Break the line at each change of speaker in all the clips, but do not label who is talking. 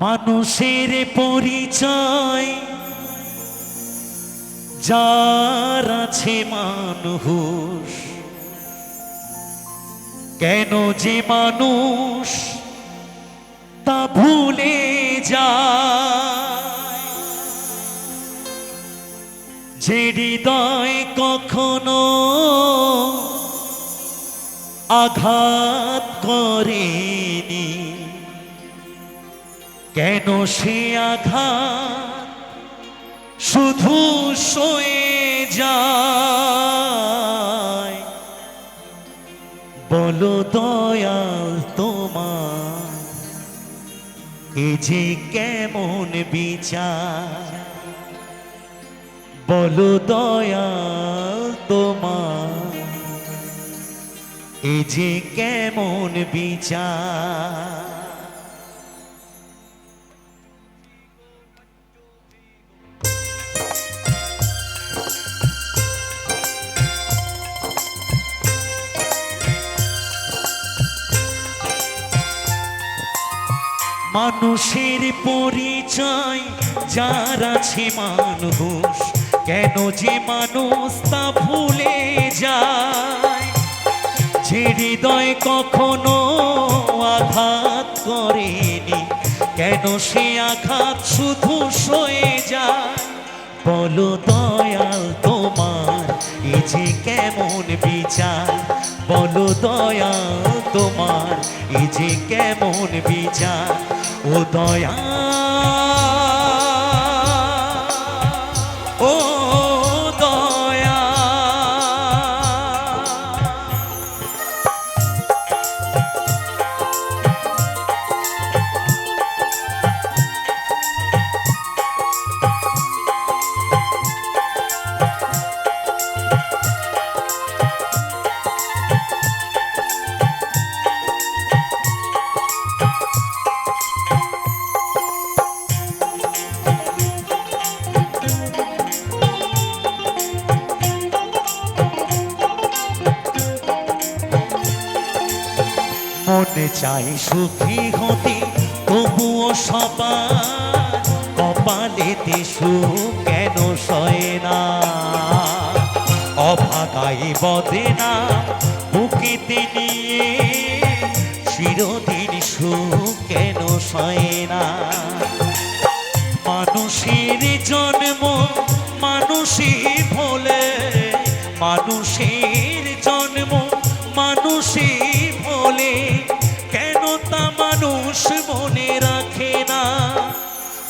মানুষের পরিচয়, যার আছে মানুষ। কেন যে মানুষ তা ভুলে যায়? যে হৃদয় কখনো আঘাত করেনি কেন সে আঘাত? শুধু সয়ে যায়। বলো দয়াল তোমার, এ যে কেমন বিচার? বলো দয়াল তোমার, এ যে কেমন বিচার? মানুষের পরিচয়, যার আছে মানুষ, কেন যে মানুষ তা ভুলে যায়? যে হৃদয় কখনো আঘাত করেনি, কেন সে আঘাত শুধু সয়ে যায়? বলো দয়াল তোমার, এ যে কেমন বিচার? বলো দয়াল তোমার, এ যে কেমন বিচার? ও চাই সুখী হতে, তবুও সবার কপালেতে সুখ কেন সয় না? অভাগাই বদে না বুকেতে নিয়ে চিরদিন সুখ কেন সয় না? মানুষের জন্ম মানুষই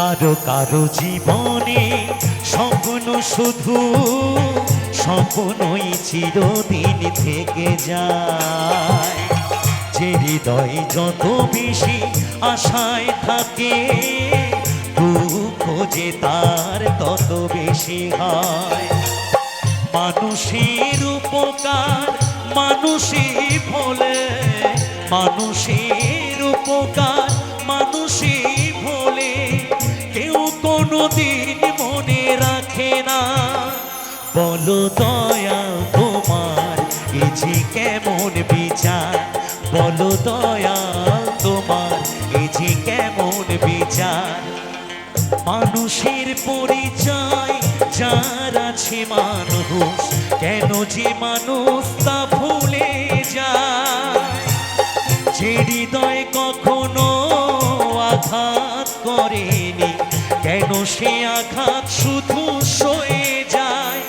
কারও কারও জীবনে স্বপ্ন শুধু স্বপ্নই চিরদিন থেকে যায়। যে হৃদয় যত বেশি আশায় থাকে, দুঃখ যে তার তত বেশি হয়। মানুষের উপকার মানুষই ভোলে, মানুষের উপকার কোনো দিন মনে রাখে না। বলো দয়া তোমার, এ যে কেমন বিচার। বলো দয়া তোমার, এ যে কেমন বিচার। মানুষের পরিচয়, যার আছে মানুষ, কেন যে মানুষ তা ভুলে যায়? যে হৃদয় কখনো কেন সে আঘাত শুধু সয়ে যায়।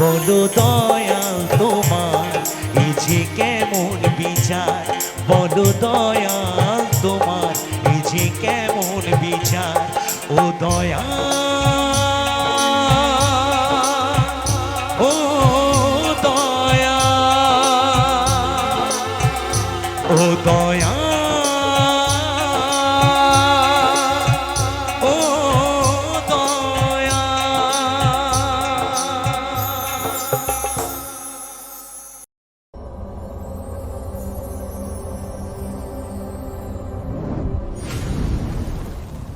বলো দয়া তোমার এই কেমন বিচার? বলো দয়া তোমার এই কেমন বিচার? ও দয়া ও দয়া ও দয়া